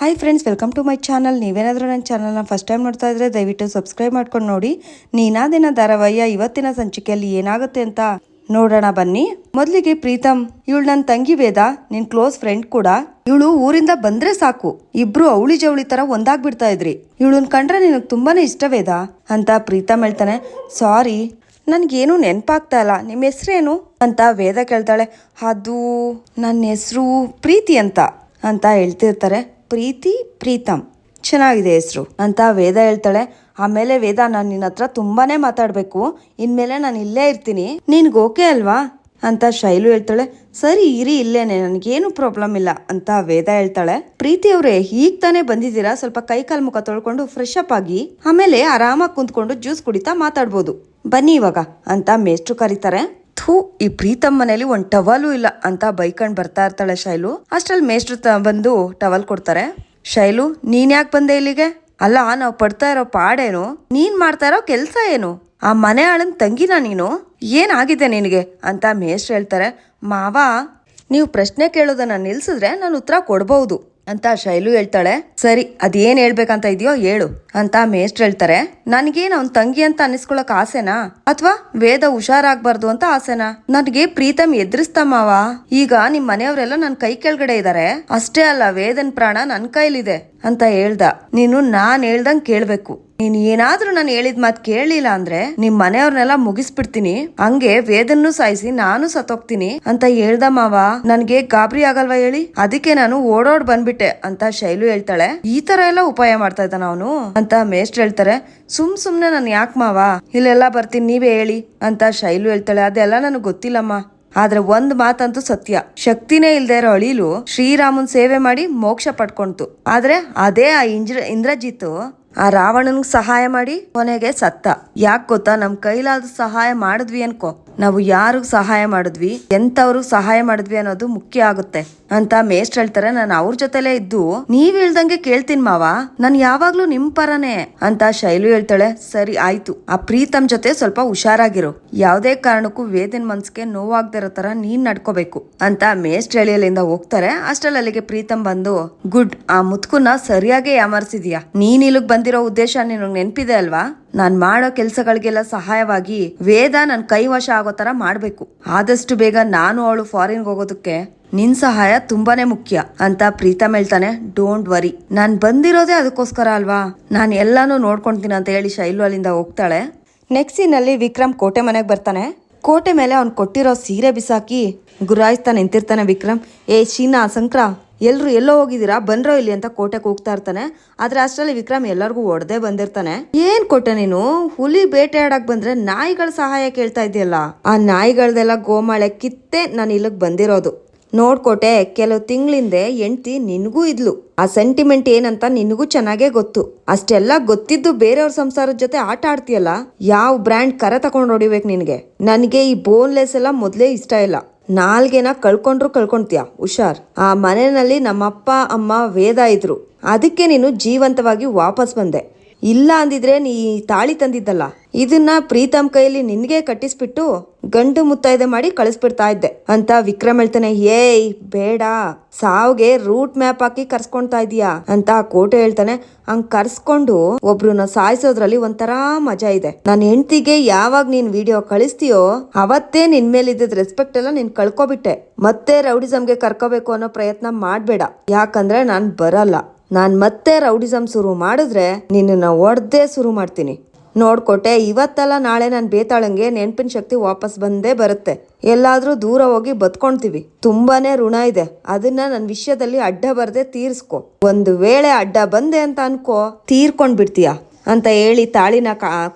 Hi friends welcome to my channel ನೀವೇನಾದರೂ ನನ್ನ ಚಾನಲ್ನ ಫಸ್ಟ್ ಟೈಮ್ ನೋಡ್ತಾ ಇದ್ರೆ ದಯವಿಟ್ಟು ಸಬ್ಸ್ಕ್ರೈಬ್ ಮಾಡ್ಕೊಂಡು ನೋಡಿ. ನೀನಾದಿನ ಧಾರಾವಾಹಿಯ ಇವತ್ತಿನ ಸಂಚಿಕೆಯಲ್ಲಿ ಏನಾಗುತ್ತೆ ಅಂತ ನೋಡೋಣ ಬನ್ನಿ. ಮೊದಲಿಗೆ ಪ್ರೀತಮ್, ಇವಳು ನನ್ನ ತಂಗಿ ವೇದ, ನಿನ್ ಕ್ಲೋಸ್ ಫ್ರೆಂಡ್ ಕೂಡ. ಇವಳು ಊರಿಂದ ಬಂದ್ರೆ ಸಾಕು. ಇಬ್ರು ಅವಳಿ ಜವಳಿ ತರ ಒಂದಾಗ್ಬಿಡ್ತಾ ಇದ್ರಿ. ಇವಳನ್ ಕಂಡ್ರೆ ನಿನಗೆ ತುಂಬಾನೇ ಇಷ್ಟ ವೇದ ಅಂತ ಪ್ರೀತಮ್ ಹೇಳ್ತಾನೆ. ಸಾರಿ ನನ್ಗೇನು ನೆನಪಾಗ್ತಾ ಇಲ್ಲ. ನಿಮ್ಮ ಹೆಸ್ರೇನು? ಅಂತ ವೇದ ಕೇಳ್ತಾಳೆ. ಅದು ನನ್ನ ಹೆಸರು ಪ್ರೀತಿ ಅಂತ ಅಂತ ಹೇಳ್ತಿರ್ತಾರೆ. ಪ್ರೀತಿ ಪ್ರೀತಮ್ ಚೆನ್ನಾಗಿದೆ ಹೆಸರು. ಅಂತ ವೇದ ಹೇಳ್ತಾಳೆ. ಆಮೇಲೆ ವೇದ, ನಾನು ನಿನ್ನ ಹತ್ರ ತುಂಬಾನೇ ಮಾತಾಡಬೇಕು. ಇನ್ಮೇಲೆ ನಾನು ಇಲ್ಲೇ ಇರ್ತೀನಿ. ನಿನ್ಗೆ ಓಕೆ ಅಲ್ವಾ? ಅಂತ ಶೈಲು ಹೇಳ್ತಾಳೆ. ಸರಿ, ಇರಿ ಇಲ್ಲೇನೆ. ನನಗೇನು ಪ್ರಾಬ್ಲಮ್ ಇಲ್ಲ ಅಂತ ವೇದ ಹೇಳ್ತಾಳೆ. ಪ್ರೀತಿ ಅವರೇ ಈಗ ತಾನೇ ಬಂದಿದ್ದೀರಾ? ಸ್ವಲ್ಪ ಕೈ ಕಾಲು ಮುಖ ತೊಳ್ಕೊಂಡು ಫ್ರೆಶ್ ಅಪ್ ಆಗಿ. ಆಮೇಲೆ ಆರಾಮಾಗಿ ಕುಂತ್ಕೊಂಡು ಜ್ಯೂಸ್ ಕುಡಿತಾ ಮಾತಾಡ್ಬೋದು. ಬನ್ನಿ ಇವಾಗ ಅಂತ ಮೇಷ್ಟ್ರು ಕರೀತಾರೆ. ಥೂ ಈ ಪ್ರೀತಮ್ ಮನೇಲಿ ಒಂದ್ ಟವಲು ಇಲ್ಲ ಅಂತ ಬೈಕಂಡ್ ಬರ್ತಾ ಇರ್ತಾಳೆ ಶೈಲು. ಅಷ್ಟ್ರಲ್ಲಿ ಮೇಷ್ಟ್ರು ಬಂದು ಟವಲ್ ಕೊಡ್ತಾರೆ. ಶೈಲು, ನೀನ್ ಯಾಕೆ ಬಂದೆ ಇಲ್ಲಿಗೆ? ಅಲ್ಲ, ನಾವು ಪಡ್ತಾ ಇರೋ ಪಾಡೇನು? ನೀನ್ ಮಾಡ್ತಾ ಇರೋ ಕೆಲ್ಸ ಏನು? ಆ ಮನೆ ಆಳನ್ ತಂಗಿನ ನೀನು? ಏನಾಗಿದೆ ನಿನಗೆ? ಅಂತ ಮೇಷ್ಟ್ರು ಹೇಳ್ತಾರೆ. ಮಾವ, ನೀವು ಪ್ರಶ್ನೆ ಕೇಳೋದನ್ನ ನಿಲ್ಸಿದ್ರೆ ನಾನು ಉತ್ತರ ಕೊಡ್ಬಹುದು ಅಂತ ಶೈಲು ಹೇಳ್ತಾಳೆ. ಸರಿ, ಅದೇನ್ ಹೇಳ್ಬೇಕಂತ ಇದೆಯೋ ಹೇಳು, ಅಂತ ಮೇಷ್ಟ್ರು ಹೇಳ್ತಾರೆ. ನನಗೇನು ಅವ್ನ್ ತಂಗಿ ಅಂತ ಅನಿಸ್ಕೊಳಕ್ ಆಸೆನಾ? ಅಥವಾ ವೇದ ಹುಷಾರಾಗ್ಬಾರ್ದು ಅಂತ ಆಸೆನಾ? ನನಗೆ ಪ್ರೀತಮ್ ಎದುರಿಸ್ತಮ್ಮವ ಈಗ ನಿಮ್ ಮನೆಯವರೆಲ್ಲ ನನ್ ಕೈ ಕೆಳಗಡೆ ಇದಾರೆ. ಅಷ್ಟೇ ಅಲ್ಲ, ವೇದನ್ ಪ್ರಾಣ ನನ್ ಕೈಲಿದೆ, ಅಂತ ಹೇಳ್ದ. ನೀನು ನಾನ್ ಹೇಳ್ದಂಗ್ ಕೇಳ್ಬೇಕು. ನೀನ್ ಏನಾದ್ರೂ ನಾನು ಹೇಳಿದ ಮಾತು ಕೇಳಲಿಲ್ಲ ಅಂದ್ರೆ ನಿಮ್ ಮನೆಯವ್ರನ್ನೆಲ್ಲ ಮುಗಿಸ್ಬಿಡ್ತೀನಿ. ಹಂಗೆ ವೇದನ್ನು ಸಾಯಿಸಿ ನಾನು ಸತ್ತೋಗ್ತೀನಿ ಅಂತ ಹೇಳ್ದ ಮಾವ. ನನ್ಗೆ ಗಾಬರಿ ಆಗಲ್ವಾ ಹೇಳಿ? ಅದಕ್ಕೆ ನಾನು ಓಡೋಡ್ ಬಂದ್ಬಿಟ್ಟೆ ಅಂತ ಶೈಲು ಹೇಳ್ತಾಳೆ. ಈ ತರ ಎಲ್ಲ ಉಪಾಯ ಮಾಡ್ತಾ ಇದ್ದಾನ ಅವನು ಅಂತ ಮೇಷ್ಟ್ರು ಹೇಳ್ತಾರೆ. ಸುಮ್ ಸುಮ್ನೆ ನಾನು ಯಾಕೆ ಮಾವ? ಇಲ್ಲೆಲ್ಲ ಬರ್ತೀನಿ, ನೀವೇ ಹೇಳಿ ಅಂತ ಶೈಲು ಹೇಳ್ತಾಳೆ. ಅದೆಲ್ಲ ನನಗೆ ಗೊತ್ತಿಲ್ಲಮ್ಮ. ಆದ್ರೆ ಒಂದ್ ಮಾತಂತೂ ಸತ್ಯ. ಶಕ್ತಿನೇ ಇಲ್ದೆ ಇರೋ ಅಳಿಲು ಶ್ರೀರಾಮನ್ ಸೇವೆ ಮಾಡಿ ಮೋಕ್ಷ ಪಡ್ಕೊಂತು ಆದ್ರೆ ಅದೇ ಆ ಇಂದ್ರ ಇಂದ್ರಜಿತ್ ಆ ರಾವಣನ್ ಸಹಾಯ ಮಾಡಿ ಕೊನೆಗೆ ಸತ್ತ. ಯಾಕೆ ಗೊತ್ತಾ? ನಮ್ ಕೈಲಾದ ಸಹಾಯ ಮಾಡಿದ್ವಿ ಅನ್ಕೋ. ನಾವು ಯಾರಿಗೆ ಸಹಾಯ ಮಾಡಿದ್ವಿ, ಎಂಥವ್ರಿಗೆ ಸಹಾಯ ಮಾಡಿದ್ವಿ ಅನ್ನೋದು ಮುಖ್ಯ ಆಗುತ್ತೆ. ಅಂತ ಮೇಸ್ಟ್ ಹೇಳ್ತಾರೆ, ನಾನು ಅವ್ರ ಜೊತೆಲೇ ಇದ್ದು, ನೀವ್ ಹೇಳ್ದಂಗೆ ಕೇಳ್ತೀನಿ ಮಾವ. ನಾನು ಯಾವಾಗ್ಲೂ ನಿಮ್ ಪರನೇ. ಅಂತ ಶೈಲು ಹೇಳ್ತಾಳೆ, ಸರಿ, ಆಯ್ತು. ಆ ಪ್ರೀತಮ್ ಜೊತೆ ಸ್ವಲ್ಪ ಹುಷಾರಾಗಿರು. ಯಾವುದೇ ಕಾರಣಕ್ಕೂ ವೇದನ್ ಮನ್ಸ್ಗೆ ನೋವಾಗ್ದಿರೋ ತರ ನೀನ್ ನಡ್ಕೋಬೇಕು. ಅಂತ ಮೇಸ್ಟ್ ಹೇಳಿಯಲ್ಲಿಂದ ಹೋಗ್ತಾರೆ. ಅಷ್ಟ್ರಲ್ಲಿ ಅಲ್ಲಿಗೆ ಪ್ರೀತಮ್ ಬಂದು, ಗುಡ್, ಆ ಮುತ್ಕುನ ಸರಿಯಾಗಿ ಯಾಮರ್ಸಿದ್ಯಾ. ನೀನ್ ಇಲ್ಲಿಗ್ ಬಂದಿರೋ ಉದ್ದೇಶ ನಿನಗ್ ನೆನ್ಪಿದೆ ಅಲ್ವಾ? ನಾನ್ ಮಾಡೋ ಕೆಲಸಗಳಿಗೆಲ್ಲ ಸಹಾಯವಾಗಿ ವೇದ ನನ್ನ ಕೈವಶ ಆಗೋ ತರ ಮಾಡಬೇಕು. ಆದಷ್ಟು ಬೇಗ ನಾನು ಅವಳು ಫಾರಿನ್ ಹೋಗೋದಕ್ಕೆ ನಿನ್ ಸಹಾಯ ತುಂಬಾನೇ ಮುಖ್ಯ ಅಂತ ಪ್ರೀತಾ ಹೇಳ್ತಾನೆ. ಡೋಂಟ್ ವರಿ ನಾನು ಬಂದಿರೋದೇ ಅದಕ್ಕೋಸ್ಕರ ಅಲ್ವಾ? ನಾನು ಎಲ್ಲಾನು ನೋಡ್ಕೊಂತೀನಿ ಅಂತ ಹೇಳಿ ಶೈಲು ಅಲ್ಲಿಂದ ಹೋಗ್ತಾಳೆ. ನೆಕ್ಸ್ಟ್ ಸೀನಲ್ಲಿ ವಿಕ್ರಮ್ ಕೋಟೆ ಮನೆಗೆ ಬರ್ತಾನೆ. ಕೋಟೆ ಮೇಲೆ ಅವ್ನು ಕೊಟ್ಟಿರೋ ಸೀರೆ ಬಿಸಾಕಿ ಗುರಾಯಿಸ್ತಾ ನಿಂತಿರ್ತಾನೆ ವಿಕ್ರಮ್. ಏ ಶೀನಾ, ಸಂಕ್ರ ಎಲ್ರು ಎಲ್ಲೋ ಹೋಗಿದ್ದೀರಾ? ಬಂದ್ರೋ ಇಲ್ಲಿ ಅಂತ ಕೋಟೆಗೆ ಹೋಗ್ತಾ ಇರ್ತಾನೆ. ಆದ್ರೆ ಅಷ್ಟರಲ್ಲಿ ವಿಕ್ರಮ್ ಎಲ್ಲರಿಗೂ ಹೊಡೆದೆ ಬಂದಿರ್ತಾನೆ. ಏನ್ ಕೊಟ್ಟೆ ನೀನು? ಹುಲಿ ಬೇಟೆ ಆಡಕ್ ಬಂದ್ರೆ ನಾಯಿಗಳ ಸಹಾಯ ಕೇಳ್ತಾ ಇದೆಯಲ್ಲ ಆ ನಾಯಿಗಳದೆಲ್ಲ ಗೋಮಾಳೆ ಕಿತ್ತೆ ನಾನು ಇಲ್ಲಿಗೆ ಬಂದಿರೋದು. ನೋಡ್ಕೋಟೆ ಕೆಲವು ತಿಂಗಳಿಂದೆ ಹೆಂಡ್ತಿ ನಿನಗೂ ಇದ್ಲು. ಆ ಸೆಂಟಿಮೆಂಟ್ ಏನಂತ ನಿನಗೂ ಚೆನ್ನಾಗೇ ಗೊತ್ತು. ಅಷ್ಟೆಲ್ಲ ಗೊತ್ತಿದ್ದು ಬೇರೆಯವ್ರ ಸಂಸಾರದ ಜೊತೆ ಆಟ ಆಡ್ತೀಯಲ್ಲ? ಯಾವ ಬ್ರ್ಯಾಂಡ್ ಕರೆ ತಗೊಂಡು ಹೊಡಿಬೇಕು ನಿನಗೆ? ನನಗೆ ಈ ಬೋನ್ಲೆಸ್ ಎಲ್ಲ ಮೊದಲೇ ಇಷ್ಟ ಇಲ್ಲ. ನಾಲ್ಗೆನ ಕಳ್ಕೊಂಡ್ರು ಕಳ್ಕೊಂತೀಯ ಹುಷಾರ್. ಆ ಮನೆಯಲ್ಲಿ ನಮ್ಮಪ್ಪ, ಅಮ್ಮ ವೇದ ಇದ್ರು. ಅದಕ್ಕೆ ನೀನು ಜೀವಂತವಾಗಿ ವಾಪಸ್ ಬಂದೆ. ಇಲ್ಲ ಅಂದಿದ್ರೆ ನೀ ತಾಳಿ ತಂದಿದ್ದಲ್ಲ. ಇದನ್ನ ಪ್ರೀತಮ್ ಕೈಯಲ್ಲಿ ನಿನ್ಗೆ ಕಟ್ಟಿಸ್ಬಿಟ್ಟು ಗಂಡು ಮುತ್ತೈದೆ ಮಾಡಿ ಕಳಿಸ್ಬಿಡ್ತಾ ಇದ್ದೆ. ಅಂತ ವಿಕ್ರಮ್ ಹೇಳ್ತಾನೆ, ಏಯ್, ಬೇಡ. ಸಾವ್ಗೆ ರೂಟ್ ಮ್ಯಾಪ್ ಹಾಕಿ ಕರ್ಸ್ಕೊಂತಾ ಇದೀಯಾ? ಅಂತ ಕೋಟೆ ಹೇಳ್ತಾನೆ. ಹಂಗ್ ಕರ್ಸ್ಕೊಂಡು ಒಬ್ರನ್ನ ಸಾಯಿಸೋದ್ರಲ್ಲಿ ಒಂಥರ ಮಜಾ ಇದೆ. ನನ್ನ ಹೆಂಡತಿಗೆ ಯಾವಾಗ ನೀನ್ ವಿಡಿಯೋ ಕಳಿಸ್ತೀಯೋ ಅವತ್ತೇ ನಿನ್ ಮೇಲೆ ಇದ್ದ ರೆಸ್ಪೆಕ್ಟ್ ಎಲ್ಲ ನೀನ್ ಕಳ್ಕೊಬಿಟ್ಟೆ. ಮತ್ತೆ ರೌಡಿಸಮ್ಗೆ ಕರ್ಕೋಬೇಕು ಅನ್ನೋ ಪ್ರಯತ್ನ ಮಾಡ್ಬೇಡ. ಯಾಕಂದ್ರೆ ನಾನ್ ಬರಲ್ಲ. ನಾನ್ ಮತ್ತೆ ರೌಡಿಸಮ್ ಶುರು ಮಾಡಿದ್ರೆ ನಿನ್ನನ್ನು ಒಡ್ದೇ ಶುರು ಮಾಡ್ತೀನಿ. ನೋಡ್ಕೊಟ್ಟೆ, ಇವತ್ತಲ್ಲ ನಾಳೆ ನಾನು ಬೇತಾಳಂಗೆ ನೆನ್ಪಿನ ಶಕ್ತಿ ವಾಪಸ್ ಬಂದೇ ಬರುತ್ತೆ. ಎಲ್ಲಾದ್ರೂ ದೂರ ಹೋಗಿ ಬದ್ಕೊಂತೀವಿ ತುಂಬಾನೇ ಋಣ ಇದೆ. ಅದನ್ನ ನನ್ನ ವಿಷಯದಲ್ಲಿ ಅಡ್ಡ ಬರದೆ ತೀರ್ಸ್ಕೊ. ಒಂದು ವೇಳೆ ಅಡ್ಡ ಬಂದೆ ಅಂತ ಅನ್ಕೋ ತೀರ್ಕೊಂಡ್ ಬಿಡ್ತೀಯಾ ಅಂತ ಹೇಳಿ ತಾಳಿನ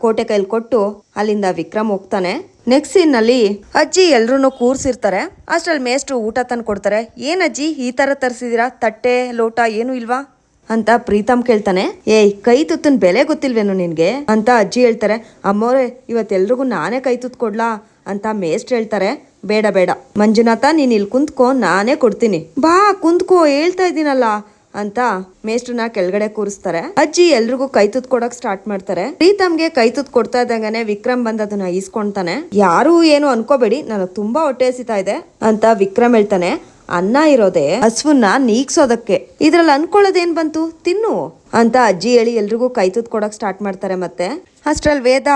ಕೋಟೆ ಕೈಲಿ ಕೊಟ್ಟು ಅಲ್ಲಿಂದ ವಿಕ್ರಮ್ ಹೋಗ್ತಾನೆ. ನೆಕ್ಸ್ಟ್ ಸೀನ್ನಲ್ಲಿ ಅಜ್ಜಿ ಎಲ್ರೂ ಕೂರ್ಸಿರ್ತಾರೆ. ಅಷ್ಟ್ರಲ್ಲಿ ಮೇಸ್ಟ್ರು ಊಟ ತಂದು ಕೊಡ್ತಾರೆ ಏನಜ್ಜಿ ಈ ತರ ತರಿಸಿದೀರಾ? ತಟ್ಟೆ, ಲೋಟ ಏನು ಇಲ್ವಾ? ಅಂತ ಪ್ರೀತಮ್ ಕೇಳ್ತಾನೆ. ಏಯ್, ಕೈ ತುತ್ತನ್ ಬೆಲೆ ಗೊತ್ತಿಲ್ವೇನು ನಿನ್ಗೆ? ಅಂತ ಅಜ್ಜಿ ಹೇಳ್ತಾರೆ. ಅಮ್ಮೋರೆ, ಇವತ್ತೆಲ್ರಿಗೂ ನಾನೇ ಕೈ ತುತ್ತು ಕೊಡ್ಲಾ? ಅಂತ ಮೇಸ್ಟ್ ಹೇಳ್ತಾರೆ. ಬೇಡ ಬೇಡ. ಮಂಜುನಾಥ, ನೀನ್ ಇಲ್ಲಿ ಕುಂತ್ಕೋ, ನಾನೇ ಕೊಡ್ತೀನಿ. ಬಾ, ಕುಂತ್ಕೋ, ಹೇಳ್ತಾ ಇದ್ದೀನಲ್ಲ? ಅಂತ ಮೇಷ್ಟ್ರನ್ನ ಕೆಳಗಡೆ ಕೂರಿಸ್ತಾರೆ. ಅಜ್ಜಿ ಎಲ್ರಿಗೂ ಕೈ ತುತ್ ಕೊಡಕ್ ಸ್ಟಾರ್ಟ್ ಮಾಡ್ತಾರೆ. ಪ್ರೀತಮ್ಗೆ ಕೈ ತುತ್ ಕೊಡ್ತಾ ಇದ್ದಂಗನೆ ವಿಕ್ರಮ್ ಬಂದ್ ಅದನ್ನ ಈಸ್ಕೊಂತಾನೆ. ಯಾರು ಏನು ಅನ್ಕೋಬೇಡಿ, ನನಗ್ ತುಂಬಾ ಹೊಟ್ಟೆ ಹಸಿತಾ ಇದೆ, ಅಂತ ವಿಕ್ರಮ್ ಹೇಳ್ತಾನೆ. ಅನ್ನ ಇರೋದೆ ಹಸುವನ್ನ ನೀಗ್ಸೋದಕ್ಕೆ. ಇದ್ರಲ್ಲಿ ಅನ್ಕೊಳ್ಳೋದೇನ್ ಬಂತು? ತಿನ್ನು ಅಂತ ಅಜ್ಜಿ ಹೇಳಿ ಎಲ್ರಿಗೂ ಕೈ ತುತ್ ಕೊಡಕ್ ಸ್ಟಾರ್ಟ್ ಮಾಡ್ತಾರೆ ಮತ್ತೆ. ಅಷ್ಟ್ರಲ್ಲಿ ವೇದ,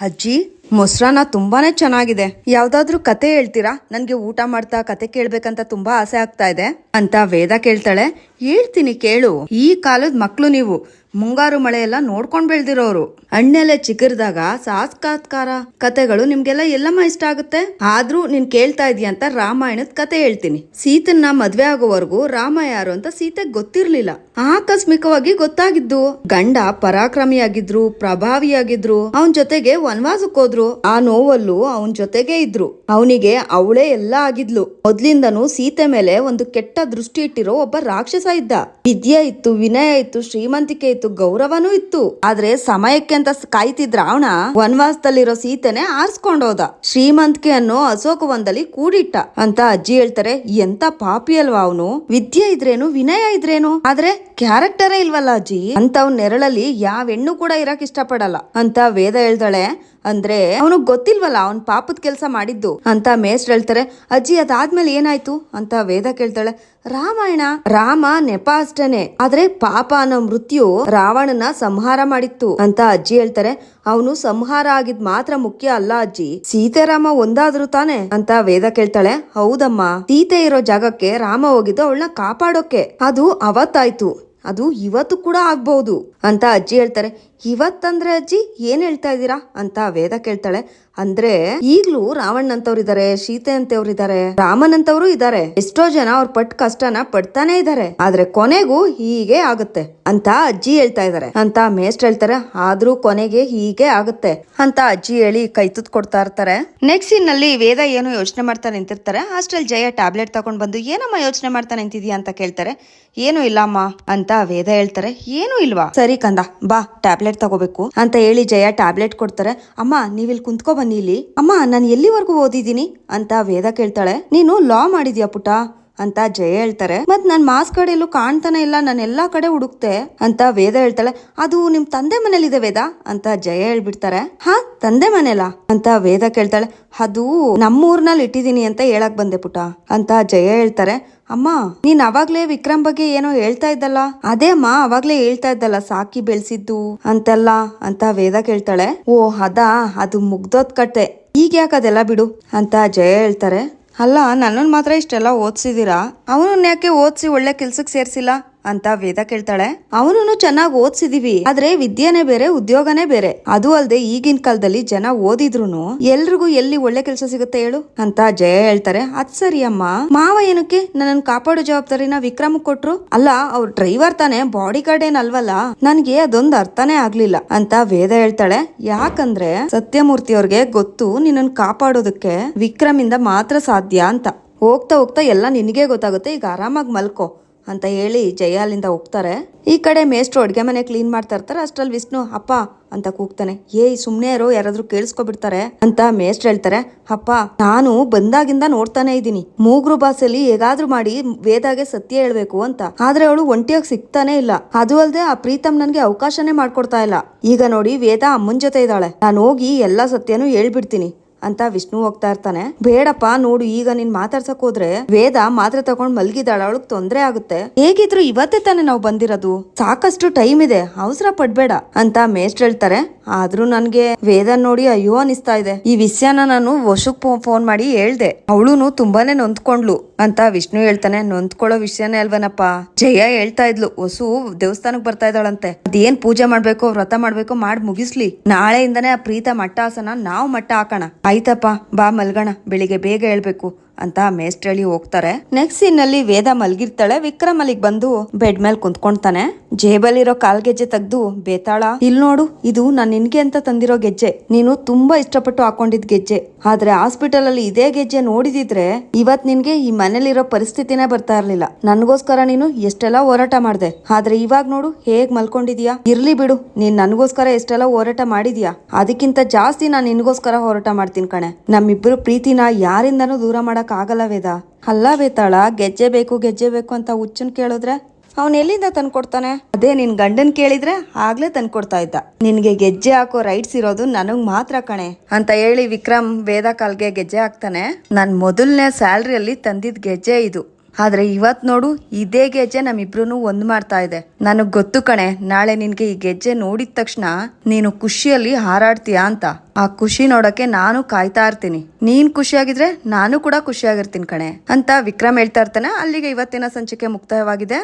ಅಜ್ಜಿ, ಮೊಸರನ್ನ ತುಂಬಾನೇ ಚೆನ್ನಾಗಿದೆ. ಯಾವ್ದಾದ್ರು ಕತೆ ಹೇಳ್ತೀರಾ? ನನ್ಗೆ ಊಟ ಮಾಡ್ತಾ ಕತೆ ಕೇಳ್ಬೇಕಂತ ತುಂಬಾ ಆಸೆ ಆಗ್ತಾ ಇದೆ. ಅಂತ ವೇದ ಕೇಳ್ತಾಳೆ. ಹೇಳ್ತೀನಿ ಕೇಳು. ಈ ಕಾಲದ ಮಕ್ಳು ನೀವು ಮುಂಗಾರು ಮಳೆ ಎಲ್ಲ ನೋಡ್ಕೊಂಡ್ ಬೆಳ್ದಿರೋರು. ಹಣ್ಣೆಲೆ ಚಿಕ್ಕರ್ದಾಗ ಸಾಸ್ಕಾತ್ಕಾರ ಕತೆಗಳು ನಿಮ್ಗೆಲ್ಲ ಎಲ್ಲಮ್ಮ ಇಷ್ಟ ಆಗುತ್ತೆ? ಆದ್ರೂ ನೀನ್ ಕೇಳ್ತಾ ಇದೀಯ ಅಂತ ರಾಮಾಯಣದ ಕತೆ ಹೇಳ್ತೀನಿ. ಸೀತನ್ನ ಮದ್ವೆ ಆಗೋವರೆಗೂ ರಾಮ ಯಾರು ಅಂತ ಸೀತೆಗೆ ಗೊತ್ತಿರ್ಲಿಲ್ಲ. ಆಕಸ್ಮಿಕವಾಗಿ ಗೊತ್ತಾಗಿದ್ದು. ಗಂಡ ಪರಾಕ್ರಮಿಯಾಗಿದ್ರು, ಪ್ರಭಾವಿಯಾಗಿದ್ರು, ಅವನ್ ಜೊತೆಗೆ ವನವಾಸಕ್ಕೆ ಹೋದ್ರು. ಆ ನೋವಲ್ಲೂ ಅವನ್ ಜೊತೆಗೆ ಇದ್ರು. ಅವನಿಗೆ ಅವಳೇ ಎಲ್ಲ ಆಗಿದ್ಲು. ಮೊದ್ಲಿಂದನೂ ಸೀತೆ ಮೇಲೆ ಒಂದು ಕೆಟ್ಟ ದೃಷ್ಟಿ ಇಟ್ಟಿರೋ ಒಬ್ಬ ರಾಕ್ಷಸ ಇದ್ದ. ವಿದ್ಯೆ ಇತ್ತು, ವಿನಯ ಇತ್ತು, ಶ್ರೀಮಂತಿಕೆ ಇತ್ತು, ಗೌರವನೂ ಇತ್ತು. ಆದ್ರೆ ಸಮಯಕ್ಕೆ ಅಂತ ಕಾಯ್ತಿದ್ ರಾವಣ ವನವಾಸದಲ್ಲಿರೋ ಸೀತೆನೆ ಆರಿಸ್ಕೊಂಡೋದ. ಶ್ರೀಮಂತಿಕೆ ಅನ್ನೋ ಅಶೋಕವನದಲ್ಲಿ ಕೂಡಿಟ್ಟ. ಅಂತ ಅಜ್ಜಿ ಹೇಳ್ತಾರೆ, ಎಂತ ಪಾಪಿ ಅಲ್ವಾ ಅವನು? ವಿದ್ಯೆ ಇದ್ರೇನು, ವಿನಯ ಇದ್ರೇನು? ಆದ್ರೆ ಕ್ಯಾರೆಕ್ಟರೇ ಇಲ್ವಲ್ಲ ಅಜ್ಜಿ? ಅಂತವ್ ನೆರಳಲ್ಲಿ ಯಾವ ಹೆಣ್ಣು ಕೂಡ ಇರಕ್ ಇಷ್ಟಪಡಲ್ಲ. ಅಂತ ವೇದ ಹೇಳ್ತಾಳೆ ಅಂದ್ರೆ ಅವನಿಗೆ ಗೊತ್ತಿಲ್ವಲ್ಲ, ಅವನ್ ಪಾಪದ ಕೆಲಸ ಮಾಡಿದ್ದು ಅಂತ ಮೇಷ್ಟ್ರು ಹೇಳ್ತಾರೆ. ಅಜ್ಜಿ, ಅದಾದ್ಮೇಲೆ ಏನಾಯ್ತು ಅಂತ ವೇದ ಕೇಳ್ತಾಳೆ. ರಾಮಾಯಣ, ರಾಮ ನೆಪ ಅಷ್ಟೇನೆ. ಆದ್ರೆ ಪಾಪ ಅನ್ನೋ ಮೃತ್ಯು ರಾವಣನ ಸಂಹಾರ ಮಾಡಿತ್ತು ಅಂತ ಅಜ್ಜಿ ಹೇಳ್ತಾರೆ. ಅವನು ಸಂಹಾರ ಆಗಿದ್ ಮಾತ್ರ ಮುಖ್ಯ ಅಲ್ಲ ಅಜ್ಜಿ. ಸೀತಾರಾಮ ಒಂದಾದ್ರು ತಾನೆ ಅಂತ ವೇದ ಕೇಳ್ತಾಳೆ. ಹೌದಮ್ಮ, ಸೀತೆ ಇರೋ ಜಾಗಕ್ಕೆ ರಾಮ ಹೋಗಿದ್ದು ಅವಳನ್ನ ಕಾಪಾಡೋಕೆ. ಅದು ಅವತ್ತಾಯ್ತು. ಅದು ಇವತ್ತು ಕೂಡ ಆಗ್ಬಹುದು ಅಂತ ಅಜ್ಜಿ ಹೇಳ್ತಾರೆ. ಇವತ್ತಂದ್ರೆ ಅಜ್ಜಿ ಏನ್ ಹೇಳ್ತಾ ಇದ್ದೀರಾ ಅಂತ ವೇದ ಕೇಳ್ತಾಳೆ. ಅಂದ್ರೆ ಈಗ್ಲೂ ರಾವಣ್ ಅಂತವ್ರು ಇದಾರೆ ಸೀತೆ ಅಂತವ್ರು ಇದಾರೆ ರಾಮನ್ ಅಂತವ್ರು ಇದಾರೆ. ಎಷ್ಟೋ ಜನ ಅವ್ರ ಪಟ್ ಕಷ್ಟನ ಪಡ್ತಾನೆ ಇದಾರೆ. ಆದ್ರೆ ಕೊನೆಗೂ ಹೀಗೆ ಆಗುತ್ತೆ ಅಂತ ಅಜ್ಜಿ ಹೇಳ್ತಾ ಇದಾರೆ. ಅಂತ ಮೇಸ್ಟ್ ಹೇಳ್ತಾರೆ, ಆದ್ರೂ ಕೊನೆಗೆ ಹೀಗೆ ಆಗುತ್ತೆ ಅಂತ ಅಜ್ಜಿ ಹೇಳಿ ಕೈ ತುತ್ ಕೊಡ್ತಾ ಇರ್ತಾರೆ. ನೆಕ್ಸ್ಟ್ ಸೀನ್ನಲ್ಲಿ ವೇದ ಏನು ಯೋಚನೆ ಮಾಡ್ತಾ ನಿಂತಿರ್ತಾರೆ. ಹಾಸ್ಟೆಲ್ ಜಯ ಟ್ಯಾಬ್ಲೆಟ್ ತಗೊಂಡ್ ಬಂದು, ಏನಮ್ಮ ಯೋಚನೆ ಮಾಡ್ತಾ ನಿಂತಿದ್ಯಾ ಅಂತ ಕೇಳ್ತಾರೆ. ಏನು ಇಲ್ಲಮ್ಮ ಅಂತ ವೇದ ಹೇಳ್ತಾರೆ. ಏನು ಇಲ್ವಾ? ಸರಿ ಕಂದ, ಬಾ ಟ್ಯಾಬ್ಲೆಟ್ ತಗೋಬೇಕು ಅಂತ ಹೇಳಿ ಜಯ ಟ್ಯಾಬ್ಲೆಟ್ ಕೊಡ್ತಾರೆ. ಅಮ್ಮ, ನೀವಿಲ್ಲಿ ಕುಂತ್ಕೊ ಬನ್ನಿ ಇಲ್ಲಿ. ಅಮ್ಮ, ನಾನು ಎಲ್ಲಿವರೆಗೂ ಓದಿದ್ದೀನಿ? ಅಂತ ವೇದ ಕೇಳ್ತಾಳೆ. ನೀನು ಲಾ ಮಾಡಿದ್ಯಾ ಪುಟ ಅಂತ ಜಯ ಹೇಳ್ತಾರೆ. ಮತ್ ನನ್ ಮಾಸ್ ಕಡೆ ಎಲ್ಲೂ ಕಾಣ್ತಾನೆ ಇಲ್ಲ, ನಾನು ಎಲ್ಲಾ ಕಡೆ ಹುಡುಕ್ತೆ ಅಂತ ವೇದ ಹೇಳ್ತಾಳೆ. ಅದು ನಿಮ್ ತಂದೆ ಮನೇಲಿದೆ ವೇದ ಅಂತ ಜಯ ಹೇಳ್ಬಿಡ್ತಾರೆ. ಹಾ, ತಂದೆ ಮನೇಲ ಅಂತ ವೇದ ಕೇಳ್ತಾಳೆ. ಅದು ನಮ್ಮೂರ್ನಲ್ಲಿ ಇಟ್ಟಿದೀನಿ ಅಂತ ಹೇಳಕ್ ಬಂದೆ ಪುಟ ಅಂತ ಜಯ ಹೇಳ್ತಾರೆ. ಅಮ್ಮ, ನೀನ್ ಅವಾಗ್ಲೇ ವಿಕ್ರಮ್ ಬಗ್ಗೆ ಏನೋ ಹೇಳ್ತಾ ಇದ್ದಲ್ಲ? ಅದೇ ಅಮ್ಮ, ಅವಾಗ್ಲೇ ಹೇಳ್ತಾ ಇದ್ದಲ್ಲ, ಸಾಕಿ ಬೆಳ್ಸಿದ್ದು ಅಂತೆಲ್ಲ ಅಂತ ವೇದ ಕೇಳ್ತಾಳೆ. ಓ, ಅದಾ, ಅದು ಮುಗ್ದೋದ್ ಕಟ್ಟೆ ಈಗ ಯಾಕೆ ಅದೆಲ್ಲ ಬಿಡು ಅಂತ ಜಯ ಹೇಳ್ತಾರೆ. ಅಲ್ಲ ನನ್ನನ್ನು ಮಾತ್ರ ಇಷ್ಟೆಲ್ಲ ಓದಿಸಿದ್ದೀರಾ ಅವನನ್ನ ಯಾಕೆ ಓದಿಸಿ ಒಳ್ಳೆ ಕೆಲ್ಸಕ್ಕೆ ಸೇರ್ಸಿಲ್ಲ? ಅಂತ ವೇದ ಕೇಳ್ತಾಳೆ. ಅವನನ್ನು ಚೆನ್ನಾಗಿ ಓದ್ಸಿದೀವಿ, ಆದ್ರೆ ವಿದ್ಯೆನೇ ಬೇರೆ, ಉದ್ಯೋಗನೇ ಬೇರೆ. ಅದು ಅಲ್ಲದೆ ಈಗಿನ ಕಾಲದಲ್ಲಿ ಜನ ಓದಿದ್ರು ಎಲ್ರಿಗೂ ಎಲ್ಲಿ ಒಳ್ಳೆ ಕೆಲಸ ಸಿಗುತ್ತೆ ಹೇಳು? ಅಂತ ಜಯ ಹೇಳ್ತಾರೆ. ಅದ್ ಸರಿ ಅಮ್ಮ. ಮಾವ ಏನಕ್ಕೆ? ನನ್ನ ಕಾಪಾಡೋ ಜವಾಬ್ದಾರಿನ ವಿಕ್ರಮ್ ಕೊಟ್ರು? ಅಲ್ಲ, ಅವ್ರ ಡ್ರೈವರ್ ತಾನೆ ಬಾಡಿ ಗಾರ್ಡ್ ಏನ್ ಅಲ್ವಲ್ಲ? ನನ್ಗೆ ಅದೊಂದ್ ಅರ್ಥನೇ ಆಗ್ಲಿಲ್ಲ ಅಂತ ವೇದ ಹೇಳ್ತಾಳೆ. ಯಾಕಂದ್ರೆ ಸತ್ಯಮೂರ್ತಿ ಅವ್ರಿಗೆ ಗೊತ್ತು ನಿನ್ನನ್ ಕಾಪಾಡೋದಕ್ಕೆ ವಿಕ್ರಮ್ ಇಂದ ಮಾತ್ರ ಸಾಧ್ಯ ಅಂತ. ಹೋಗ್ತಾ ಹೋಗ್ತಾ ಎಲ್ಲ ನಿನಗೆ ಗೊತ್ತಾಗುತ್ತೆ. ಈಗ ಆರಾಮಾಗಿ ಮಲ್ಕೋ. ಅಂತ ಹೇಳಿ ಜಯ ಹೋಗ್ತಾರೆ. ಈ ಕಡೆ ಮೇಷ್ಟ್ರು ಅಡುಗೆ ಮನೆ ಕ್ಲೀನ್ ಮಾಡ್ತಾ ಇರ್ತಾರೆ. ಅಷ್ಟ್ರಲ್ಲಿ ವಿಷ್ಣು, ಅಪ್ಪ ಅಂತ ಕೂಗ್ತಾನೆ. ಏಯ್ ಸುಮ್ಮನೆ ಇರೋ, ಯಾರಾದ್ರೂ ಕೇಳಿಸ್ಕೊಬಿಡ್ತಾರೆ ಅಂತ ಮೇಷ್ಟ್ರು ಹೇಳ್ತಾರೆ. ಅಪ್ಪ, ನಾನು ಬಂದಾಗಿಂದ ನೋಡ್ತಾನೆ ಇದ್ದೀನಿ. ಮೂಗ್ರು ಭಾಷೆಲಿ ಹೇಗಾದ್ರೂ ಮಾಡಿ ವೇದಾಗೆ ಸತ್ಯ ಹೇಳ್ಬೇಕು ಅಂತ. ಆದ್ರೆ ಅವಳು ಒಂಟಿಯಾಗಿ ಸಿಗ್ತಾನೆ ಇಲ್ಲ. ಅದು ಅಲ್ಲದೆ ಆ ಪ್ರೀತಮ್ ನನ್ಗೆ ಅವಕಾಶನೇ ಮಾಡ್ಕೊಡ್ತಾ ಇಲ್ಲ. ಈಗ ನೋಡಿ ವೇದ ಅಮ್ಮನ್ ಜೊತೆ ಇದ್ದಾಳೆ. ನಾನು ಹೋಗಿ ಎಲ್ಲಾ ಸತ್ಯನೂ ಹೇಳ್ಬಿಡ್ತೀನಿ. ಅಂತ ವಿಷ್ಣು ಹೋಗ್ತಾ ಇರ್ತಾನೆ. ಬೇಡಪ್ಪ ನೋಡು, ಈಗ ನೀನ್ ಮಾತಾಡ್ಸಕ್ ಹೋದ್ರೆ ವೇದ ಮಾತ್ರ ತಗೊಂಡ್ ಮಲ್ಗಿದಾಳ ಅವಳಗ್ ತೊಂದ್ರೆ ಆಗುತ್ತೆ. ಹೇಗಿದ್ರು ಇವತ್ತೇ ತಾನೆ ನಾವು ಬಂದಿರೋದು? ಸಾಕಷ್ಟು ಟೈಮ್ ಇದೆ, ಅವಸರ ಪಡ್ಬೇಡ ಅಂತ ಮೇಸ್ಟ್ ಹೇಳ್ತಾರೆ. ಆದ್ರೂ ನನ್ಗೆ ವೇದ ನೋಡಿ ಅಯ್ಯೋ ಅನಿಸ್ತಾ ಇದೆ. ಈ ವಿಷಯನ ನಾನು ವಶಕ್ ಫೋನ್ ಮಾಡಿ ಹೇಳ್ದೆ. ಅವಳುನು ತುಂಬಾನೇ ನೊಂದ್ಕೊಂಡ್ಲು ಅಂತ ವಿಷ್ಣು ಹೇಳ್ತಾನೆ. ನೊಂದ್ಕೊಳ್ಳೋ ವಿಷಯನೇ ಅಲ್ವನಪ್ಪ? ಜಯ ಹೇಳ್ತಾ ಇದ್ಲು. ವಸು ದೇವಸ್ಥಾನಕ್ ಬರ್ತಾ ಇದ್ದಾಳಂತೆ. ಅದೇನ್ ಪೂಜೆ ಮಾಡ್ಬೇಕು, ವ್ರತ ಮಾಡ್ಬೇಕು, ಮಾಡ್ ಮುಗಿಸ್ಲಿ. ನಾಳೆಯಿಂದನೇ ಆ ಪ್ರೀತ ಮಟ್ಟ ಹಾಸನ ನಾವು ಮಟ್ಟ ಹಾಕೋಣ. ಆಯ್ತಪ್ಪ ಬಾ ಮಲ್ಗಣ ಬೆಳಿಗ್ಗೆ ಬೇಗ ಹೇಳ್ಬೇಕು. ಅಂತ ಮೇಸ್ಟ್ರಳಿ ಹೋಗ್ತಾರೆ. ನೆಕ್ಸ್ಟ್ ಸೀನ್ ಅಲ್ಲಿ ವೇದ ಮಲ್ಗಿರ್ತಾಳೆ. ವಿಕ್ರಮ್ ಅಲ್ಲಿಗೆ ಬಂದು ಬೆಡ್ ಮೇಲೆ ಕುಂತ್ಕೊಂತಾನೆ. ಜೇಬಲ್ಲಿರೋ ಕಾಲ್ ಗೆಜ್ಜೆ ತೆಗ್ದು, ಬೇತಾಳ, ಇಲ್ ನೋಡು, ಇದು ನಾನ್ ನಿನ್ಗೆ ಅಂತ ತಂದಿರೋ ಗೆಜ್ಜೆ. ನೀನು ತುಂಬಾ ಇಷ್ಟಪಟ್ಟು ಹಾಕೊಂಡಿದ್ ಗೆಜ್ಜೆ. ಆದ್ರೆ ಹಾಸ್ಪಿಟಲ್ ಅಲ್ಲಿ ಇದೇ ಗೆಜ್ಜೆ ನೋಡಿದಿದ್ರೆ ಇವತ್ ನಿನ್ಗೆ ಈ ಮನೇಲಿರೋ ಪರಿಸ್ಥಿತಿನೇ ಬರ್ತಾ ಇರ್ಲಿಲ್ಲ. ನನ್ಗೋಸ್ಕರ ನೀನು ಎಷ್ಟೆಲ್ಲ ಹೋರಾಟ ಮಾಡ್ದೆ. ಆದ್ರೆ ಇವಾಗ ನೋಡು, ಹೇಗ್ ಮಲ್ಕೊಂಡಿದ್ಯಾ? ಇರ್ಲಿ ಬಿಡು, ನೀನ್ ನನ್ಗೋಸ್ಕರ ಎಷ್ಟೆಲ್ಲ ಹೋರಾಟ ಮಾಡಿದ್ಯಾ? ಅದಕ್ಕಿಂತ ಜಾಸ್ತಿ ನಾನ್ ನಿನ್ಗೋಸ್ಕರ ಹೋರಾಟ ಮಾಡ್ತೀನಿ ಕಣೆ. ನಮ್ಮಿಬ್ರು ಪ್ರೀತಿನ ಯಾರಿಂದನೂ ದೂರ ಮಾಡಕ್ ಆಗಲ್ಲ ವೇದ ಅಲ್ಲ ವೇತಾಳ ಗೆಜ್ಜೆ ಬೇಕು ಗೆಜ್ಜೆ ಬೇಕು ಅಂತ ಹುಚ್ಚನ್ ಕೇಳಿದ್ರೆ ಅವನ್ ಎಲ್ಲಿಂದ ತಂದ್ಕೊಡ್ತಾನೆ? ಅದೇ ನಿನ್ ಗಂಡನ್ ಕೇಳಿದ್ರೆ ಆಗ್ಲೇ ತಂದ್ಕೊಡ್ತಾ ಇದ್ದ. ನಿನ್ಗೆ ಗೆಜ್ಜೆ ಹಾಕೋ ರೈಟ್ಸ್ ಇರೋದು ನನಗ್ ಮಾತ್ರ ಕಣೆ. ಅಂತ ಹೇಳಿ ವಿಕ್ರಮ್ ವೇದ ಕಾಲ್ಗೆ ಗೆಜ್ಜೆ ಹಾಕ್ತಾನೆ. ನನ್ ಮೊದಲನೇ ಸ್ಯಾಲ್ರಿಯಲ್ಲಿ ತಂದಿದ್ ಗೆಜ್ಜೆ ಇದು. ಆದ್ರೆ ಇವತ್ ನೋಡು, ಇದೇ ಗೆಜ್ಜೆ ನಮ್ಮಿಬ್ರು ಒಂದ್ ಮಾಡ್ತಾ ಇದೆ. ನನಗ್ ಗೊತ್ತು ಕಣೆ, ನಾಳೆ ನಿನ್ಗೆ ಈ ಗೆಜ್ಜೆ ನೋಡಿದ ತಕ್ಷಣ ನೀನು ಖುಷಿಯಲ್ಲಿ ಹಾರಾಡ್ತೀಯಾ ಅಂತ. ಆ ಖುಷಿ ನೋಡಕ್ಕೆ ನಾನು ಕಾಯ್ತಾ ಇರ್ತೀನಿ. ನೀನ್ ಖುಷಿಯಾಗಿದ್ರೆ ನಾನು ಕೂಡ ಖುಷಿಯಾಗಿರ್ತೀನಿ ಕಣೆ, ಅಂತ ವಿಕ್ರಮ್ ಹೇಳ್ತಾ ಇರ್ತಾನೆ. ಅಲ್ಲಿಗೆ ಇವತ್ತಿನ ಸಂಚಿಕೆ ಮುಕ್ತಾಯವಾಗಿದೆ.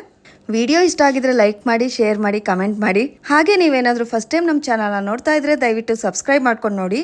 ವಿಡಿಯೋ ಇಷ್ಟ ಆಗಿದ್ರೆ ಲೈಕ್ ಮಾಡಿ, ಶೇರ್ ಮಾಡಿ, ಕಮೆಂಟ್ ಮಾಡಿ. ಹಾಗೆ ನೀವೇನಾದ್ರೂ ಫಸ್ಟ್ ಟೈಮ್ ನಮ್ಮ ಚಾನಲ್ನ ನೋಡ್ತಾ ಇದ್ರೆ ದಯವಿಟ್ಟು ಸಬ್ಸ್ಕ್ರೈಬ್ ಮಾಡ್ಕೊಂಡು ನೋಡಿ.